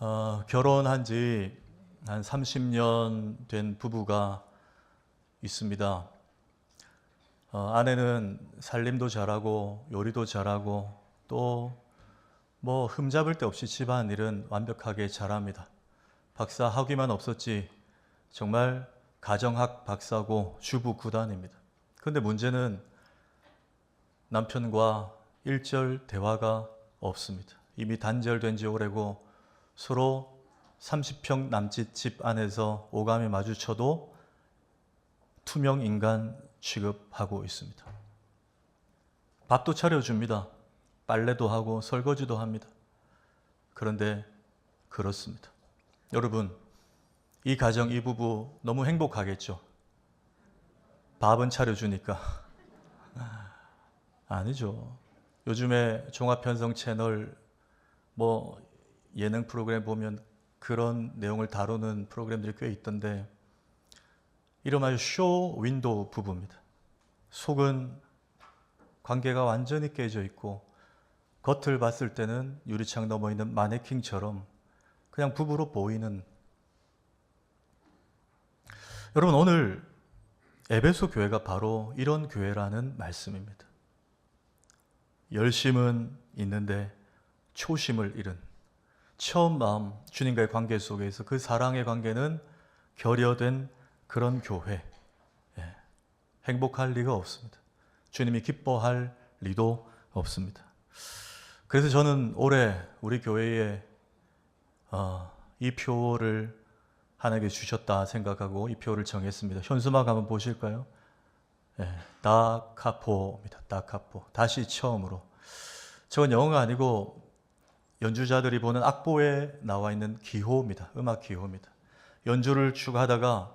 어, 결혼한 지 한 30년 된 부부가 있습니다. 어, 아내는 살림도 잘하고 요리도 잘하고 또 뭐 흠잡을 데 없이 집안 일은 완벽하게 잘합니다. 박사 학위만 없었지 정말 가정학 박사고 주부 구단입니다. 근데 문제는 남편과 일절 대화가 없습니다. 이미 단절된 지 오래고 서로 30평 남짓 집 안에서 오감이 마주쳐도 투명 인간 취급하고 있습니다. 밥도 차려줍니다. 빨래도 하고 설거지도 합니다. 그런데 그렇습니다. 여러분, 이 가정, 이 부부 너무 행복하겠죠? 밥은 차려주니까. 아니죠. 요즘에 종합편성 채널 뭐 예능 프로그램 보면 그런 내용을 다루는 프로그램들이 꽤 있던데 이름하여 쇼 윈도우 부부입니다. 속은 관계가 완전히 깨져 있고 겉을 봤을 때는 유리창 넘어 있는 마네킹처럼 그냥 부부로 보이는 여러분 오늘 에베소 교회가 바로 이런 교회라는 말씀입니다. 열심은 있는데 초심을 잃은 처음 마음 주님과의 관계 속에서 그 사랑의 관계는 결여된 그런 교회 예, 행복할 리가 없습니다. 주님이 기뻐할 리도 없습니다. 그래서 저는 올해 우리 교회에 어, 이 표를 하나님께 주셨다 생각하고 이 표를 정했습니다. 현수막 한번 보실까요? 예, 다카포입니다. 다카포. 다시 처음으로. 저건 영어가 아니고 연주자들이 보는 악보에 나와 있는 기호입니다. 음악 기호입니다. 연주를 쭉 하다가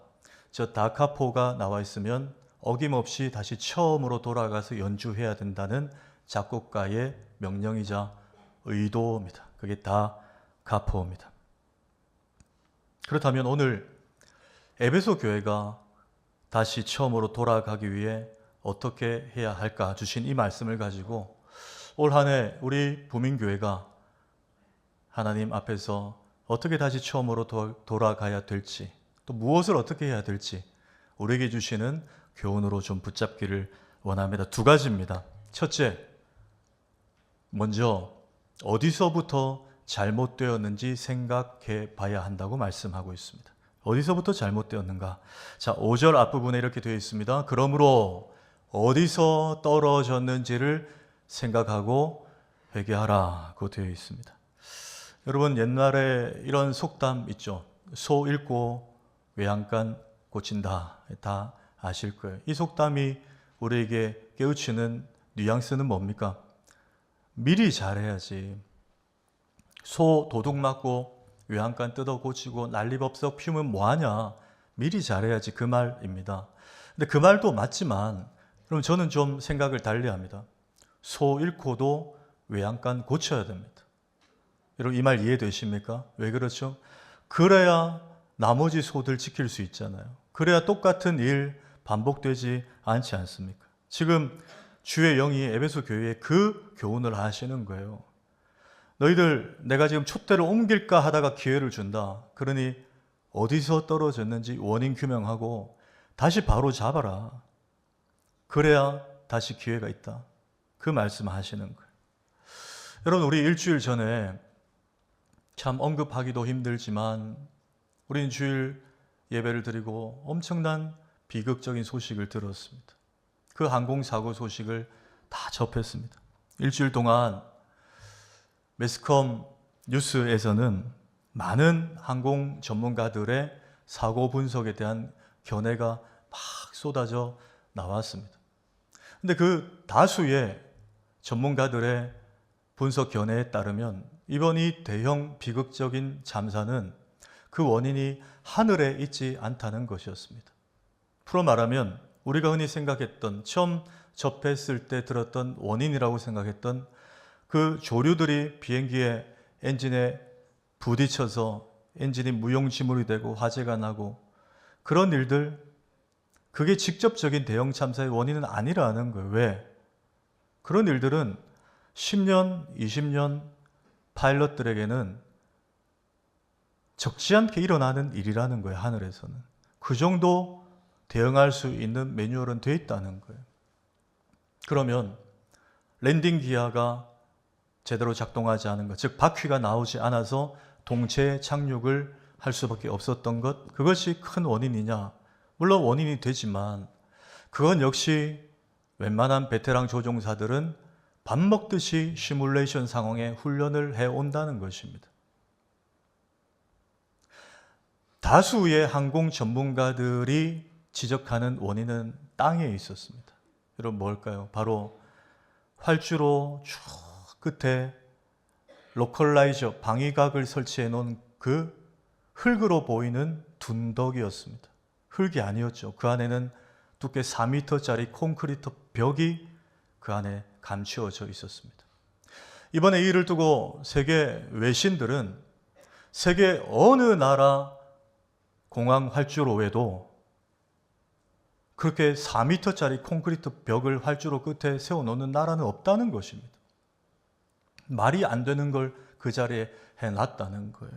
저 다카포가 나와 있으면 어김없이 다시 처음으로 돌아가서 연주해야 된다는 작곡가의 명령이자 의도입니다. 그게 다카포입니다. 그렇다면 오늘 에베소 교회가 다시 처음으로 돌아가기 위해 어떻게 해야 할까 주신 이 말씀을 가지고 올 한 해 우리 부민교회가 하나님 앞에서 어떻게 다시 처음으로 도, 돌아가야 될지 또 무엇을 어떻게 해야 될지 우리에게 주시는 교훈으로 좀 붙잡기를 원합니다. 두 가지입니다. 첫째, 먼저 어디서부터 잘못되었는지 생각해 봐야 한다고 말씀하고 있습니다. 어디서부터 잘못되었는가? 자, 5절 앞부분에 이렇게 되어 있습니다. 그러므로 어디서 떨어졌는지를 생각하고 회개하라고 되어 있습니다. 여러분 옛날에 이런 속담 있죠. 소 잃고 외양간 고친다. 다 아실 거예요. 이 속담이 우리에게 깨우치는 뉘앙스는 뭡니까? 미리 잘해야지. 소 도둑 맞고 외양간 뜯어 고치고 난리법석 피우면 뭐하냐? 미리 잘해야지 그 말입니다. 근데 그 말도 맞지만 그럼 저는 좀 생각을 달리합니다. 소 잃고도 외양간 고쳐야 됩니다. 여러분 이 말 이해되십니까? 왜 그렇죠? 그래야 나머지 소들 지킬 수 있잖아요. 그래야 똑같은 일 반복되지 않지 않습니까? 지금 주의 영이 에베소 교회에 그 교훈을 하시는 거예요. 너희들 내가 지금 촛대를 옮길까 하다가 기회를 준다. 그러니 어디서 떨어졌는지 원인 규명하고 다시 바로 잡아라. 그래야 다시 기회가 있다. 그 말씀 하시는 거예요. 여러분, 우리 일주일 전에 참 언급하기도 힘들지만 우리는 주일 예배를 드리고 엄청난 비극적인 소식을 들었습니다. 그 항공사고 소식을 다 접했습니다. 일주일 동안 매스컴 뉴스에서는 많은 항공 전문가들의 사고 분석에 대한 견해가 막 쏟아져 나왔습니다. 근데 그 다수의 전문가들의 분석 견해에 따르면 이번 이 대형 비극적인 잠사는 그 원인이 하늘에 있지 않다는 것이었습니다. 풀어 말하면 우리가 흔히 생각했던 처음 접했을 때 들었던 원인이라고 생각했던 그 조류들이 비행기의 엔진에 부딪혀서 엔진이 무용지물이 되고 화재가 나고 그런 일들 그게 직접적인 대형 참사의 원인은 아니라는 거예요. 왜? 그런 일들은 10년, 20년 파일럿들에게는 적지 않게 일어나는 일이라는 거예요, 하늘에서는. 그 정도 대응할 수 있는 매뉴얼은 돼 있다는 거예요. 그러면 랜딩 기아가 제대로 작동하지 않은 것, 즉 바퀴가 나오지 않아서 동체 착륙을 할 수밖에 없었던 것, 그것이 큰 원인이냐? 물론 원인이 되지만 그건 역시 웬만한 베테랑 조종사들은 밥 먹듯이 시뮬레이션 상황에 훈련을 해 온다는 것입니다. 다수의 항공 전문가들이 지적하는 원인은 땅에 있었습니다. 여러분 뭘까요? 바로 활주로 쭉 끝에 로컬라이저 방위각을 설치해 놓은 그 흙으로 보이는 둔덕이었습니다. 흙이 아니었죠. 그 안에는 두께 4m짜리 콘크리트 벽이 그 안에 감추어져 있었습니다. 이번에 이 일을 두고 세계 외신들은 세계 어느 나라 공항 활주로에도 그렇게 4m짜리 콘크리트 벽을 활주로 끝에 세워놓는 나라는 없다는 것입니다. 말이 안 되는 걸 그 자리에 해놨다는 거예요.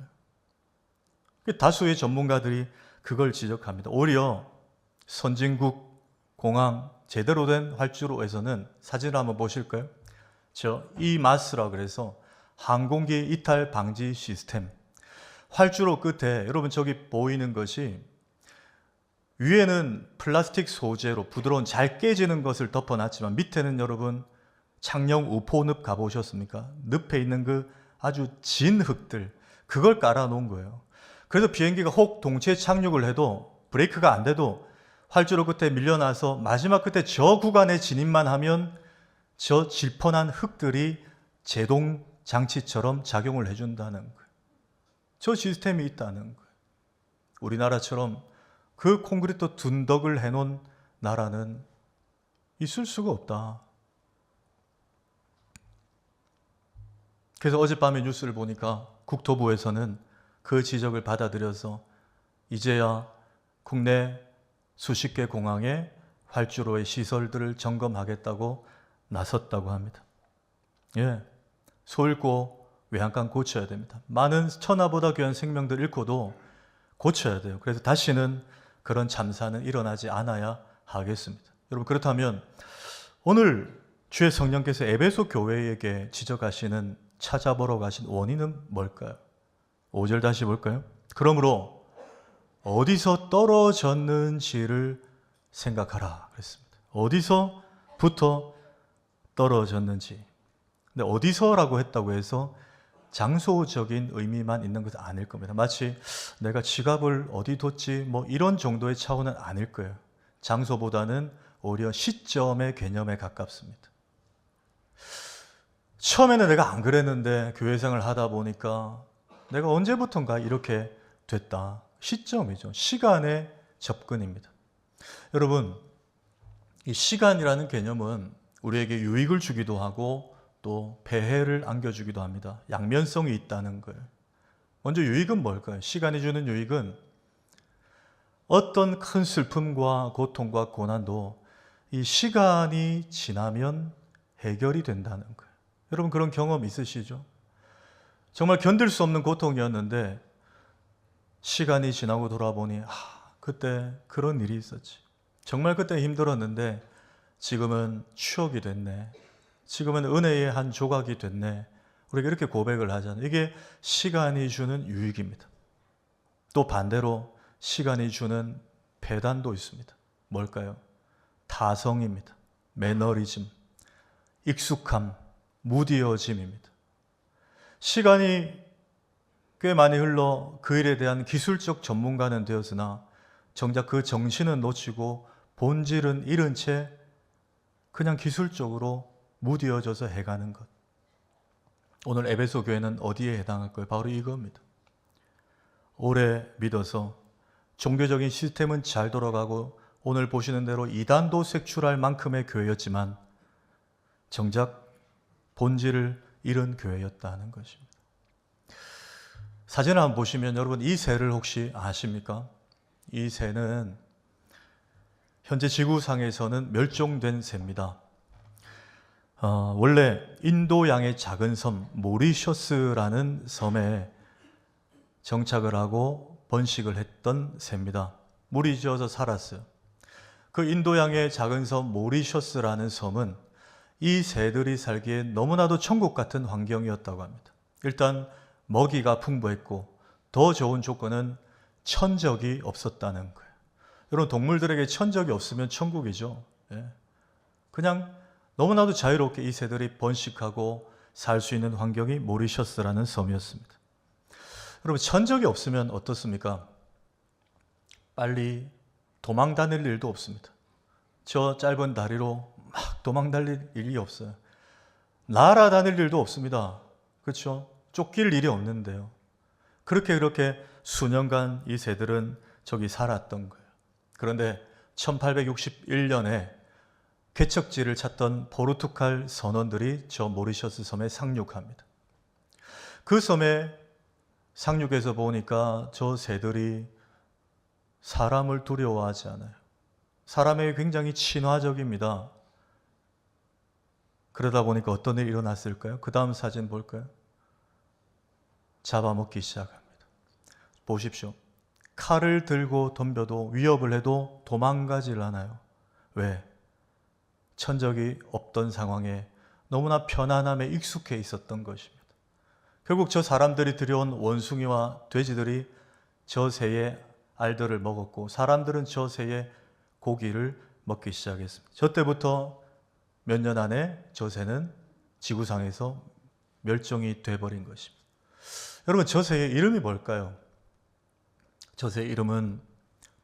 다수의 전문가들이 그걸 지적합니다. 오히려 선진국 공항 제대로 된 활주로에서는 사진을 한번 보실까요? 저 이마스라 그래서 항공기 이탈 방지 시스템. 활주로 끝에 여러분 저기 보이는 것이 위에는 플라스틱 소재로 부드러운 잘 깨지는 것을 덮어놨지만 밑에는 여러분 창녕 우포늪 가보셨습니까? 늪에 있는 그 아주 진 흙들 그걸 깔아놓은 거예요. 그래서 비행기가 혹 동체 착륙을 해도 브레이크가 안 돼도 활주로 끝에 밀려나서 마지막 끝에 저 구간에 진입만 하면 저 질펀한 흙들이 제동 장치처럼 작용을 해준다는 거예요. 저 시스템이 있다는 거예요. 우리나라처럼 그 콘크리트 둔덕을 해놓은 나라는 있을 수가 없다. 그래서 어젯밤에 뉴스를 보니까 국토부에서는 그 지적을 받아들여서 이제야 국내 수십 개 공항의 활주로의 시설들을 점검하겠다고 나섰다고 합니다. 예. 소 잃고 외양간 고쳐야 됩니다. 많은 천하보다 귀한 생명들 잃고도 고쳐야 돼요. 그래서 다시는 그런 참사는 일어나지 않아야 하겠습니다. 여러분 그렇다면 오늘 주의 성령께서 에베소 교회에게 지적하시는 찾아보러 가신 원인은 뭘까요? 5절 다시 볼까요? 그러므로 어디서 떨어졌는지를 생각하라 그랬습니다. 어디서부터 떨어졌는지. 근데 어디서라고 했다고 해서 장소적인 의미만 있는 것은 아닐 겁니다. 마치 내가 지갑을 어디 뒀지 뭐 이런 정도의 차원은 아닐 거예요. 장소보다는 오히려 시점의 개념에 가깝습니다. 처음에는 내가 안 그랬는데 교회 생활을 하다 보니까 내가 언제부턴가 이렇게 됐다. 시점이죠. 시간의 접근입니다. 여러분, 이 시간이라는 개념은 우리에게 유익을 주기도 하고 또 폐해를 안겨주기도 합니다. 양면성이 있다는 거예요. 먼저 유익은 뭘까요? 시간이 주는 유익은 어떤 큰 슬픔과 고통과 고난도 이 시간이 지나면 해결이 된다는 거예요. 여러분 그런 경험 있으시죠? 정말 견딜 수 없는 고통이었는데 시간이 지나고 돌아보니 아, 그때 그런 일이 있었지. 정말 그때 힘들었는데 지금은 추억이 됐네. 지금은 은혜의 한 조각이 됐네. 우리가 이렇게 고백을 하잖아요. 이게 시간이 주는 유익입니다. 또 반대로 시간이 주는 배단도 있습니다. 뭘까요? 타성입니다. 매너리즘, 익숙함, 무디어짐입니다. 시간이 꽤 많이 흘러 그 일에 대한 기술적 전문가는 되었으나 정작 그 정신은 놓치고 본질은 잃은 채 그냥 기술적으로 무디어져서 해가는 것. 오늘 에베소 교회는 어디에 해당할 거예요? 바로 이겁니다. 오래 믿어서 종교적인 시스템은 잘 돌아가고 오늘 보시는 대로 이단도 색출할 만큼의 교회였지만 정작 본질을 잃은 교회였다는 것입니다. 사진을 한번 보시면 여러분 이 새를 혹시 아십니까? 이 새는 현재 지구상에서는 멸종된 새입니다. 어, 원래 인도 양의 작은 섬 모리셔스라는 섬에 정착을 하고 번식을 했던 새입니다. 물이 지어서 살았어요. 그 인도양의 작은 섬 모리셔스라는 섬은 이 새들이 살기에 너무나도 천국 같은 환경이었다고 합니다. 일단 먹이가 풍부했고 더 좋은 조건은 천적이 없었다는 거예요. 여러분 동물들에게 천적이 없으면 천국이죠. 예. 그냥 너무나도 자유롭게 이 새들이 번식하고 살 수 있는 환경이 모리셔스라는 섬이었습니다. 여러분 천적이 없으면 어떻습니까? 빨리 도망 다닐 일도 없습니다. 저 짧은 다리로 막 도망 달릴 일이 없어요. 날아다닐 일도 없습니다. 그렇죠? 쫓길 일이 없는데요. 그렇게 그렇게 수년간 이 새들은 저기 살았던 거예요. 그런데 1861년에 개척지를 찾던 포르투갈 선원들이 저 모리셔스 섬에 상륙합니다. 그 섬에 상륙해서 보니까 저 새들이 사람을 두려워하지 않아요. 사람에게 굉장히 친화적입니다. 그러다 보니까 어떤 일이 일어났을까요? 그 다음 사진 볼까요? 잡아먹기 시작합니다. 보십시오. 칼을 들고 덤벼도 위협을 해도 도망가질 않아요. 왜? 천적이 없던 상황에 너무나 편안함에 익숙해 있었던 것입니다. 결국 저 사람들이 들여온 원숭이와 돼지들이 저 새의 알들을 먹었고 사람들은 저 새의 고기를 먹기 시작했습니다. 저 때부터 몇 년 안에 저 새는 지구상에서 멸종이 돼버린 것입니다. 여러분 저 새의 이름이 뭘까요? 저 새의 이름은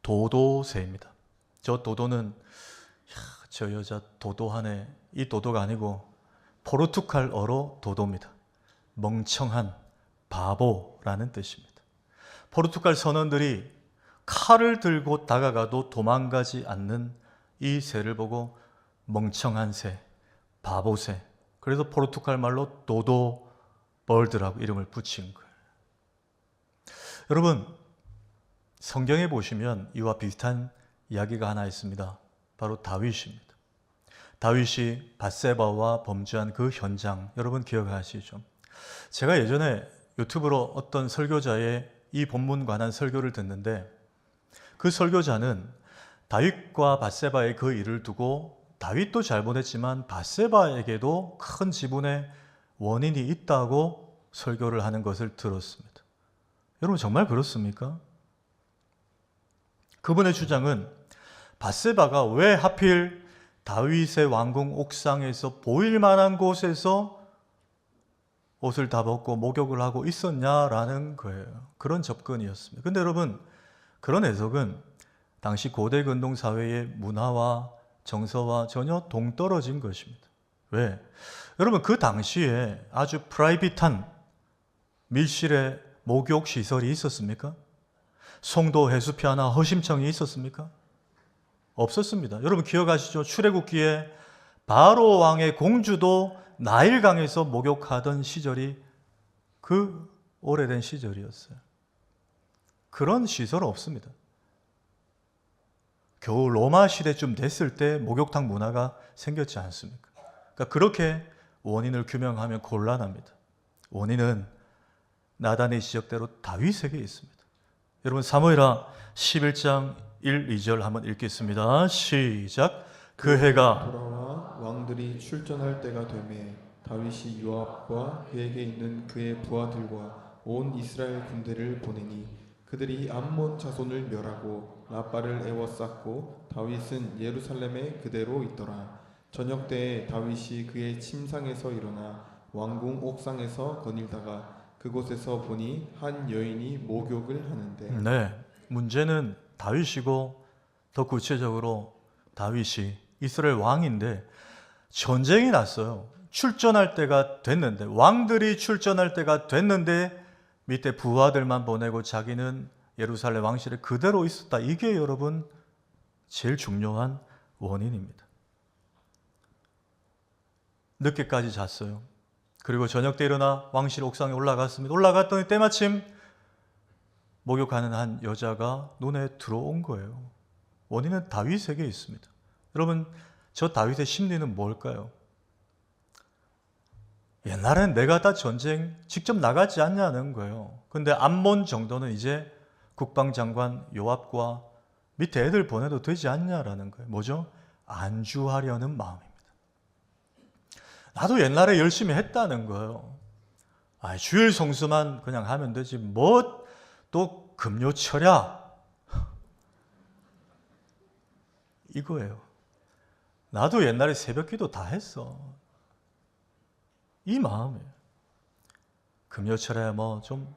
도도새입니다. 저 도도는 야, 저 여자 도도하네. 이 도도가 아니고 포르투갈어로 도도입니다. 멍청한 바보라는 뜻입니다. 포르투갈 선원들이 칼을 들고 다가가도 도망가지 않는 이 새를 보고 멍청한 새, 바보 새. 그래서 포르투갈 말로 도도 벌드라고 이름을 붙인 거예요. 여러분, 성경에 보시면 이와 비슷한 이야기가 하나 있습니다. 바로 다윗입니다. 다윗이 바세바와 범죄한 그 현장 여러분 기억하시죠? 제가 예전에 유튜브로 어떤 설교자의 이 본문 관한 설교를 듣는데 그 설교자는 다윗과 바세바의 그 일을 두고 다윗도 잘못했지만 바세바에게도 큰 지분의 원인이 있다고 설교를 하는 것을 들었습니다. 여러분 정말 그렇습니까? 그분의 주장은 바세바가 왜 하필 다윗의 왕궁 옥상에서 보일 만한 곳에서 옷을 다 벗고 목욕을 하고 있었냐라는 거예요. 그런 접근이었습니다. 근데 여러분, 그런 해석은 당시 고대 근동 사회의 문화와 정서와 전혀 동떨어진 것입니다. 왜? 여러분, 그 당시에 아주 프라이빗한 밀실의 목욕 시설이 있었습니까? 송도 해수피 하나 허심청이 있었습니까? 없었습니다. 여러분 기억하시죠? 출애굽기에 바로 왕의 공주도 나일강에서 목욕하던 시절이 그 오래된 시절이었어요. 그런 시설 없습니다. 겨우 로마 시대쯤 됐을 때 목욕탕 문화가 생겼지 않습니까? 그러니까 그렇게 원인을 규명하면 곤란합니다. 원인은 나단의 지적대로 다윗에게 있습니다. 여러분 사무엘하 11장 1, 2절 한번 읽겠습니다. 시작. 그 해가 돌아와 왕들이 출전할 때가 되매 다윗이 요압과 그에게 있는 그의 부하들과 온 이스라엘 군대를 보내니 그들이 암몬 자손을 멸하고 라빠를 에워쌌고 다윗은 예루살렘에 그대로 있더라 저녁 때에 다윗이 그의 침상에서 일어나 왕궁 옥상에서 거닐다가 그곳에서 보니 한 여인이 목욕을 하는데 네. 문제는 다윗이고 더 구체적으로 다윗이 이스라엘 왕인데 전쟁이 났어요. 출전할 때가 됐는데 왕들이 출전할 때가 됐는데 밑에 부하들만 보내고 자기는 예루살렘 왕실에 그대로 있었다. 이게 여러분 제일 중요한 원인입니다. 늦게까지 잤어요. 그리고 저녁 때 일어나 왕실 옥상에 올라갔습니다. 올라갔더니 때마침 목욕하는 한 여자가 눈에 들어온 거예요. 원인은 다윗에게 있습니다. 여러분, 저 다윗의 심리는 뭘까요? 옛날엔 내가 다 전쟁 직접 나가지 않냐는 거예요. 근데 암몬 정도는 이제 국방장관 요압과 밑에 애들 보내도 되지 않냐라는 거예요. 뭐죠? 안주하려는 마음입니다. 나도 옛날에 열심히 했다는 거예요. 아, 주일 성수만 그냥 하면 되지. 뭐 또 금요 철야 이거예요. 나도 옛날에 새벽기도 다 했어. 이 마음이에요. 금요 철에 뭐 좀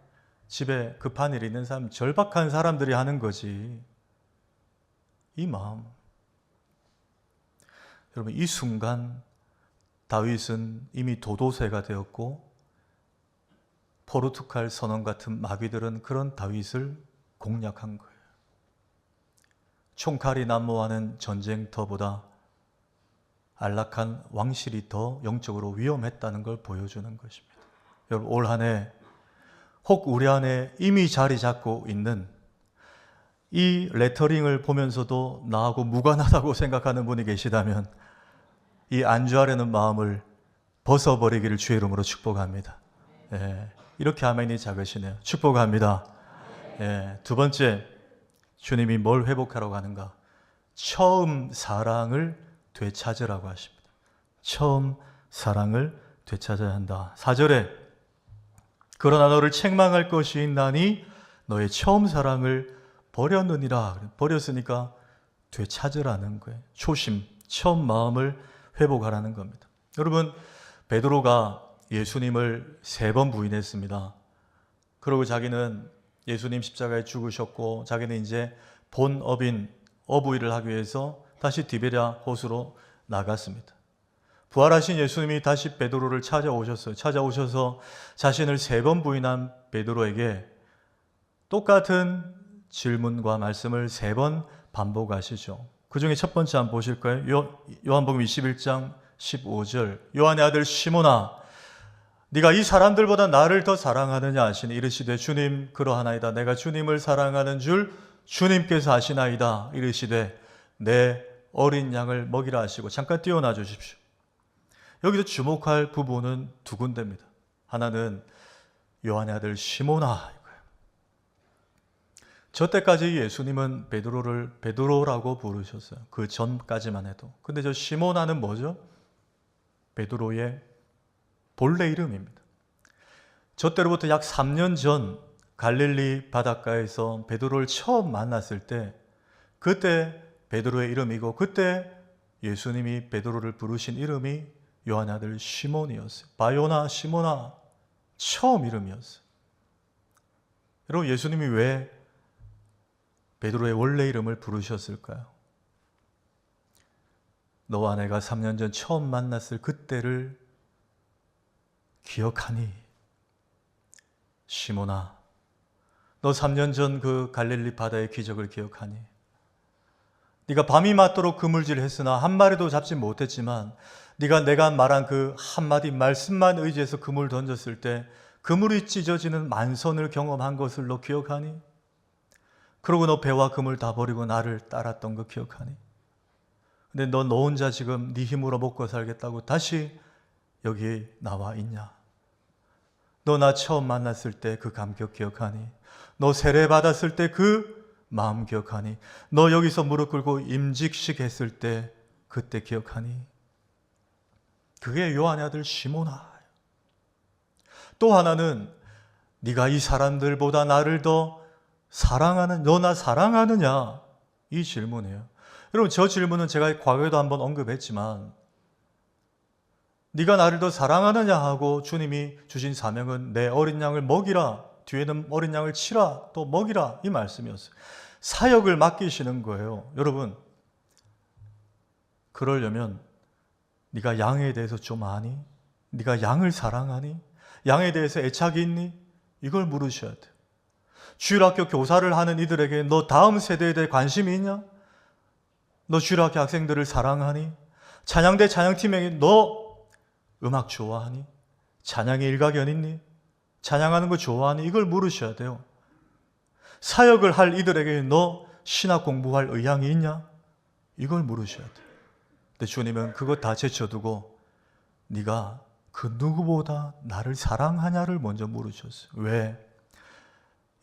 집에 급한 일 있는 사람, 절박한 사람들이 하는 거지. 이 마음. 여러분, 이 순간 다윗은 이미 도도새가 되었고 포르투갈 선원 같은 마귀들은 그런 다윗을 공략한 거예요. 총칼이 난무하는 전쟁터보다 안락한 왕실이 더 영적으로 위험했다는 걸 보여주는 것입니다. 여러분 올 한해 혹 우리 안에 이미 자리 잡고 있는 이 레터링을 보면서도 나하고 무관하다고 생각하는 분이 계시다면 이 안주하려는 마음을 벗어버리기를 주의 이름으로 축복합니다. 예, 이렇게 아멘이 작으시네요. 축복합니다. 예, 두 번째 주님이 뭘 회복하라고 하는가? 처음 사랑을 되찾으라고 하십니다. 처음 사랑을 되찾아야 한다. 4절에 그러나 너를 책망할 것이 있나니 너의 처음 사랑을 버렸느니라. 버렸으니까 되찾으라는 거예요. 초심, 처음 마음을 회복하라는 겁니다. 여러분, 베드로가 예수님을 세 번 부인했습니다. 그리고 자기는 예수님 십자가에 죽으셨고 자기는 이제 본 업인 어부일을 하기 위해서 다시 디베랴 호수로 나갔습니다. 부활하신 예수님이 다시 베드로를 찾아오셨어요. 찾아오셔서 자신을 세 번 부인한 베드로에게 똑같은 질문과 말씀을 세 번 반복하시죠. 그 중에 첫 번째 한번 보실 거예요. 요, 요한복음 21장 15절. 요한의 아들 시몬아, 네가 이 사람들보다 나를 더 사랑하느냐 하시니 이르시되 주님 그러하나이다. 내가 주님을 사랑하는 줄 주님께서 아시나이다. 이르시되 내 어린 양을 먹이라 하시고 잠깐 띄워놔 주십시오. 여기서 주목할 부분은 두 군데입니다. 하나는 요한의 아들 시모나. 저 때까지 예수님은 베드로를 베드로라고 부르셨어요. 그 전까지만 해도. 근데 저 시모나는 뭐죠? 베드로의 본래 이름입니다. 저 때로부터 약 3년 전 갈릴리 바닷가에서 베드로를 처음 만났을 때 그때 베드로의 이름이고 그때 예수님이 베드로를 부르신 이름이 요한의 아들 시몬이었어요. 바요나 시모나 처음 이름이었어요. 여러분 예수님이 왜 베드로의 원래 이름을 부르셨을까요? 너와 내가 3년 전 처음 만났을 그때를 기억하니 시모나 너 3년 전 그 갈릴리 바다의 기적을 기억하니 네가 밤이 맞도록 그물질 했으나 한 마리도 잡지 못했지만 네가 내가 말한 그 한마디 말씀만 의지해서 그물 던졌을 때 그물이 찢어지는 만선을 경험한 것을 너 기억하니? 그러고 너 배와 그물 다 버리고 나를 따랐던 거 기억하니? 근데 너 너 혼자 지금 네 힘으로 먹고 살겠다고 다시 여기 나와 있냐? 너 나 처음 만났을 때 그 감격 기억하니? 너 세례 받았을 때 그 마음 기억하니? 너 여기서 무릎 꿇고 임직식 했을 때 그때 기억하니? 그게 요한의 아들 시모나. 또 하나는 네가 이 사람들보다 나를 더 사랑하는 너나 사랑하느냐? 이 질문이에요. 여러분 저 질문은 제가 과거에도 한번 언급했지만 네가 나를 더 사랑하느냐 하고 주님이 주신 사명은 내 어린 양을 먹이라 뒤에는 어린 양을 치라 또 먹이라 이 말씀이었어요. 사역을 맡기시는 거예요. 여러분 그러려면 네가 양에 대해서 좀 아니? 네가 양을 사랑하니? 양에 대해서 애착이 있니? 이걸 물으셔야 돼요. 주일학교 교사를 하는 이들에게 너 다음 세대에 대해 관심이 있냐? 너 주일학교 학생들을 사랑하니? 찬양대 찬양팀에게 너 음악 좋아하니? 찬양의 일가견 있니? 찬양하는 거 좋아하니? 이걸 물으셔야 돼요. 사역을 할 이들에게 너 신학 공부할 의향이 있냐? 이걸 물으셔야 돼요. 근데 주님은 그것 다 제쳐두고 네가 그 누구보다 나를 사랑하냐를 먼저 물으셨어요. 왜?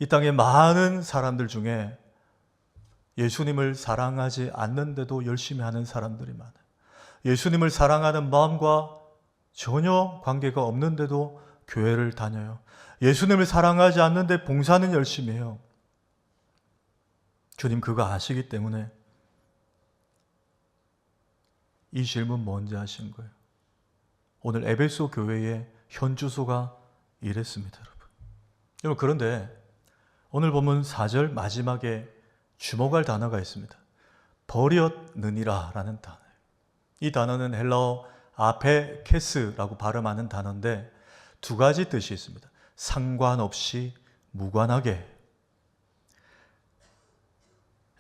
이 땅에 많은 사람들 중에 예수님을 사랑하지 않는데도 열심히 하는 사람들이 많아요. 예수님을 사랑하는 마음과 전혀 관계가 없는데도 교회를 다녀요. 예수님을 사랑하지 않는데 봉사는 열심히 해요. 주님 그거 아시기 때문에 이 질문 뭔지 아신 거예요. 오늘 에베소 교회의 현 주소가 이랬습니다, 여러분. 여러분 그런데 오늘 보면 4절 마지막에 주목할 단어가 있습니다. 버렸느니라 라는 단어예요. 이 단어는 헬라어 아페케스라고 발음하는 단어인데 두 가지 뜻이 있습니다. 상관없이 무관하게.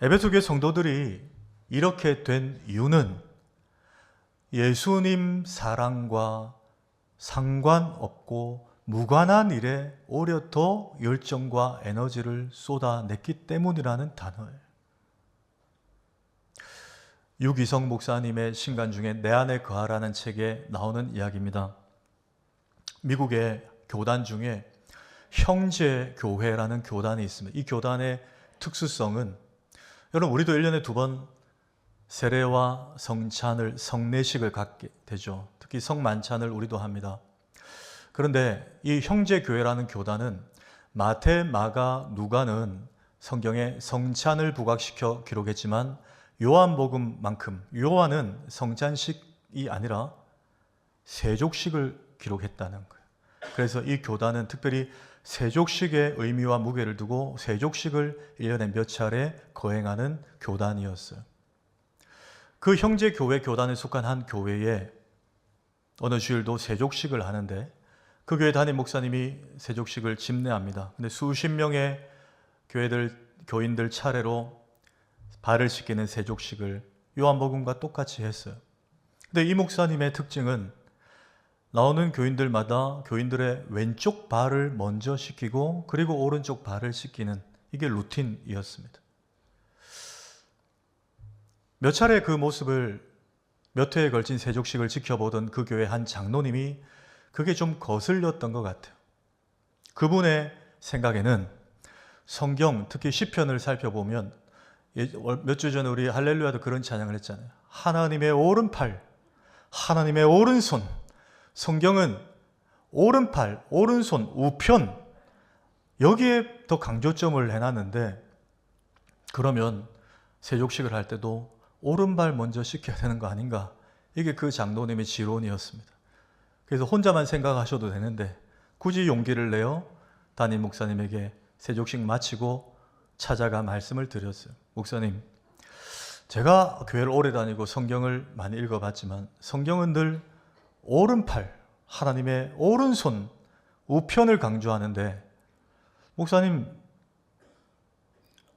에베소 교회 성도들이 이렇게 된 이유는 예수님 사랑과 상관없고 무관한 일에 오히려 더 열정과 에너지를 쏟아냈기 때문이라는 단어예요. 유기성 목사님의 신간 중에 내 안에 거하라는 책에 나오는 이야기입니다. 미국의 교단 중에 형제 교회라는 교단이 있습니다. 이 교단의 특수성은 여러분 우리도 1년에 두 번 세례와 성찬을 성례식을 갖게 되죠. 특히 성만찬을 우리도 합니다. 그런데 이 형제 교회라는 교단은 마태, 마가, 누가는 성경에 성찬을 부각시켜 기록했지만 요한복음만큼 요한은 성찬식이 아니라 세족식을 기록했다는 거예요. 그래서 이 교단은 특별히 세족식의 의미와 무게를 두고 세족식을 1년에 몇 차례 거행하는 교단이었어요. 그 형제 교회 교단에 속한 한 교회에 어느 주일도 세족식을 하는데 그 교회 담임 목사님이 세족식을 집례합니다. 근데 수십 명의 교회들 교인들 차례로 발을 씻기는 세족식을 요한복음과 똑같이 했어요. 근데 이 목사님의 특징은 나오는 교인들마다 교인들의 왼쪽 발을 먼저 씻기고 그리고 오른쪽 발을 씻기는 이게 루틴이었습니다. 몇 차례 그 모습을 몇 회에 걸친 세족식을 지켜보던 그 교회 한 장로님이 그게 좀 거슬렸던 것 같아요. 그분의 생각에는 성경, 특히 시편을 살펴보면 예, 몇주 전에 우리 할렐루야도 그런 찬양을 했잖아요. 하나님의 오른팔, 하나님의 오른손. 성경은 오른팔, 오른손, 우편 여기에 더 강조점을 해놨는데 그러면 세족식을 할 때도 오른발 먼저 씻겨야 되는 거 아닌가? 이게 그 장로님의 지론이었습니다. 그래서 혼자만 생각하셔도 되는데 굳이 용기를 내어 담임 목사님에게 세족식 마치고 찾아가 말씀을 드렸어요. 목사님, 제가 교회를 오래 다니고 성경을 많이 읽어봤지만 성경은 늘 오른팔, 하나님의 오른손, 우편을 강조하는데 목사님,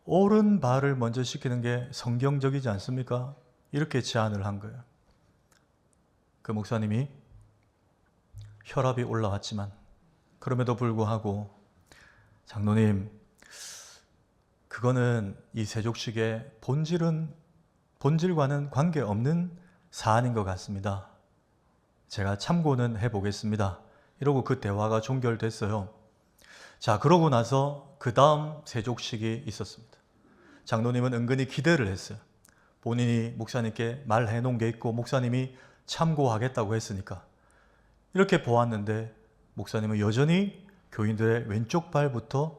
오른발을 먼저 씻기는 게 성경적이지 않습니까? 이렇게 제안을 한 거예요. 그 목사님이 혈압이 올라왔지만 그럼에도 불구하고 장로님 그거는 이 세족식의 본질은 본질과는 관계없는 사안인 것 같습니다. 제가 참고는 해보겠습니다. 이러고 그 대화가 종결됐어요. 자, 그러고 나서 그 다음 세족식이 있었습니다. 장로님은 은근히 기대를 했어요. 본인이 목사님께 말해 놓은 게 있고 목사님이 참고하겠다고 했으니까. 이렇게 보았는데 목사님은 여전히 교인들의 왼쪽 발부터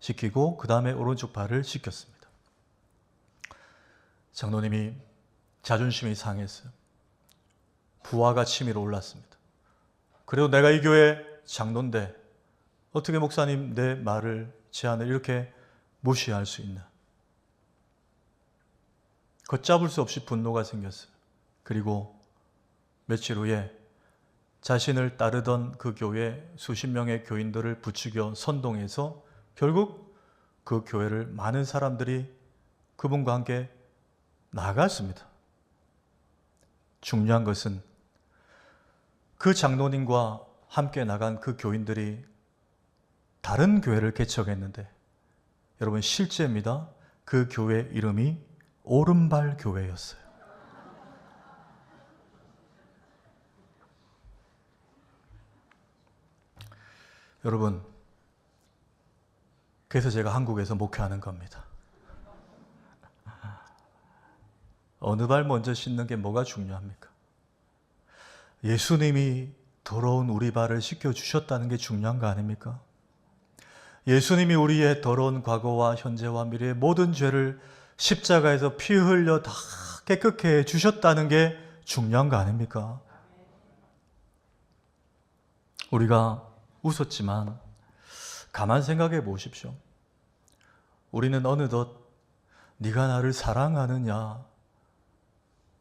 시키고 그 다음에 오른쪽 발을 시켰습니다. 장로님이 자존심이 상했어요. 부하가 치밀어 올랐습니다. 그래도 내가 이 교회 장로인데 어떻게 목사님 내 말을 제안을 이렇게 무시할 수 있나? 걷잡을 수 없이 분노가 생겼어요. 그리고 며칠 후에 자신을 따르던 그 교회 수십 명의 교인들을 부추겨 선동해서 결국 그 교회를 많은 사람들이 그분과 함께 나갔습니다. 중요한 것은 그 장로님과 함께 나간 그 교인들이 다른 교회를 개척했는데 여러분 실제입니다. 그 교회 이름이 오른발 교회였어요. 여러분, 그래서 제가 한국에서 목회하는 겁니다. 어느 발 먼저 씻는 게 뭐가 중요합니까? 예수님이 더러운 우리 발을 씻겨 주셨다는 게 중요한 거 아닙니까? 예수님이 우리의 더러운 과거와 현재와 미래의 모든 죄를 십자가에서 피 흘려 다 깨끗게 해 주셨다는 게 중요한 거 아닙니까? 우리가 웃었지만 가만 생각해 보십시오. 우리는 어느덧 네가 나를 사랑하느냐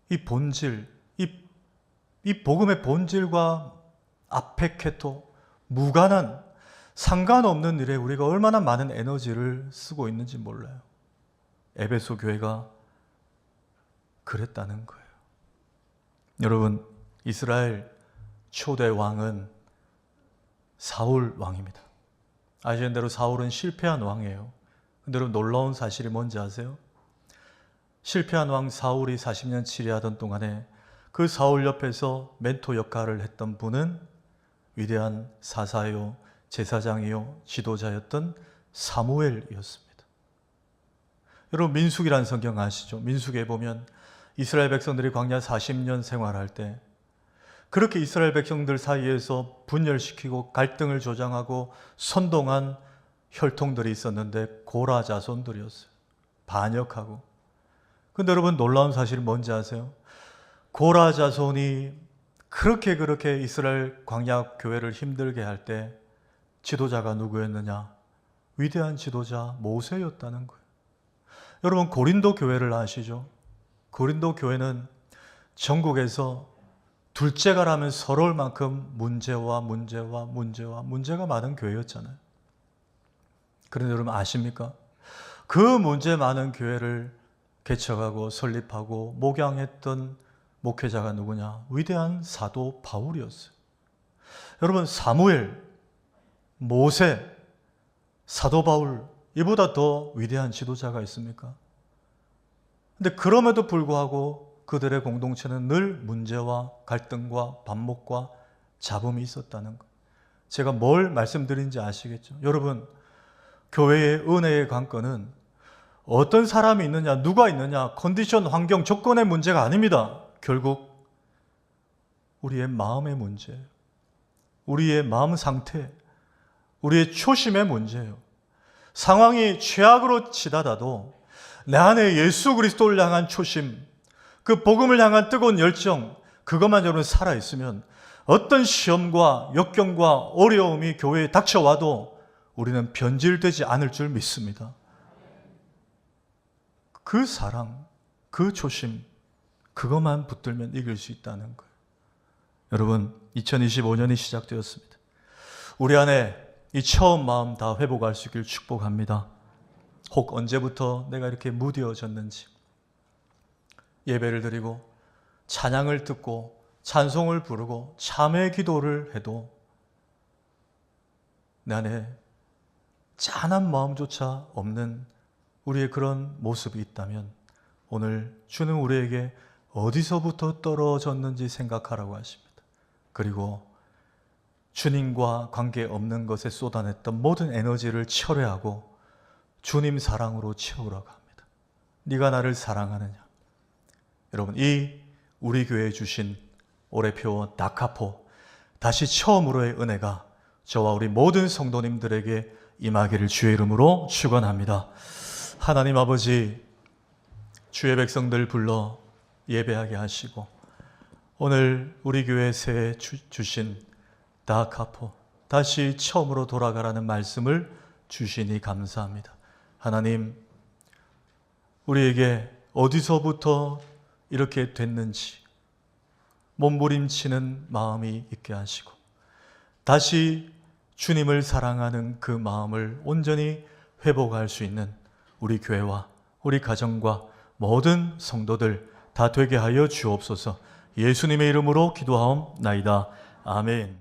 이 본질, 이, 이 복음의 본질과 아페케토 무관한 상관없는 일에 우리가 얼마나 많은 에너지를 쓰고 있는지 몰라요. 에베소 교회가 그랬다는 거예요. 여러분, 이스라엘 초대 왕은 사울 왕입니다. 아시는 대로 사울은 실패한 왕이에요. 근데 여러분 놀라운 사실이 뭔지 아세요? 실패한 왕 사울이 40년 치리하던 동안에 그 사울 옆에서 멘토 역할을 했던 분은 위대한 사사요, 제사장이요, 지도자였던 사무엘이었습니다. 여러분 민숙이라는 성경 아시죠? 민숙에 보면 이스라엘 백성들이 광야 40년 생활할 때 그렇게 이스라엘 백성들 사이에서 분열시키고 갈등을 조장하고 선동한 혈통들이 있었는데 고라 자손들이었어요. 반역하고. 근데 여러분 놀라운 사실이 뭔지 아세요? 고라 자손이 그렇게 그렇게 이스라엘 광야 교회를 힘들게 할 때 지도자가 누구였느냐? 위대한 지도자 모세였다는 거예요. 여러분 고린도 교회를 아시죠? 고린도 교회는 전국에서 둘째가라면 서러울 만큼 문제와 문제와 문제와 문제가 많은 교회였잖아요. 그런데 여러분 아십니까? 그 문제 많은 교회를 개척하고 설립하고 목양했던 목회자가 누구냐? 위대한 사도 바울이었어요. 여러분 사무엘, 모세, 사도 바울 이보다 더 위대한 지도자가 있습니까? 근데 그럼에도 불구하고 그들의 공동체는 늘 문제와 갈등과 반목과 잡음이 있었다는 것. 제가 뭘 말씀드린지 아시겠죠? 여러분, 교회의 은혜의 관건은 어떤 사람이 있느냐, 누가 있느냐, 컨디션, 환경, 조건의 문제가 아닙니다. 결국 우리의 마음의 문제예요. 우리의 마음 상태, 우리의 초심의 문제예요. 상황이 최악으로 치닫아도 내 안에 예수 그리스도를 향한 초심, 그 복음을 향한 뜨거운 열정, 그것만 여러분 살아있으면 어떤 시험과 역경과 어려움이 교회에 닥쳐와도 우리는 변질되지 않을 줄 믿습니다. 그 사랑, 그 초심, 그것만 붙들면 이길 수 있다는 거예요. 여러분, 2025년이 시작되었습니다. 우리 안에 이 처음 마음 다 회복할 수 있길 축복합니다. 혹 언제부터 내가 이렇게 무뎌졌는지 예배를 드리고 찬양을 듣고 찬송을 부르고 참회 기도를 해도 내 안에 짠한 마음조차 없는 우리의 그런 모습이 있다면 오늘 주는 우리에게 어디서부터 떨어졌는지 생각하라고 하십니다. 그리고 주님과 관계 없는 것에 쏟아냈던 모든 에너지를 철회하고 주님 사랑으로 채우라고 합니다. 네가 나를 사랑하느냐? 여러분 이 우리 교회에 주신 올해표 다카포 다시 처음으로의 은혜가 저와 우리 모든 성도님들에게 임하기를 주의 이름으로 축원합니다. 하나님 아버지 주의 백성들 불러 예배하게 하시고 오늘 우리 교회 새 주신 다카포 다시 처음으로 돌아가라는 말씀을 주시니 감사합니다. 하나님 우리에게 어디서부터 이렇게 됐는지 몸부림치는 마음이 있게 하시고 다시 주님을 사랑하는 그 마음을 온전히 회복할 수 있는 우리 교회와 우리 가정과 모든 성도들 다 되게 하여 주옵소서 예수님의 이름으로 기도하옵나이다. 아멘.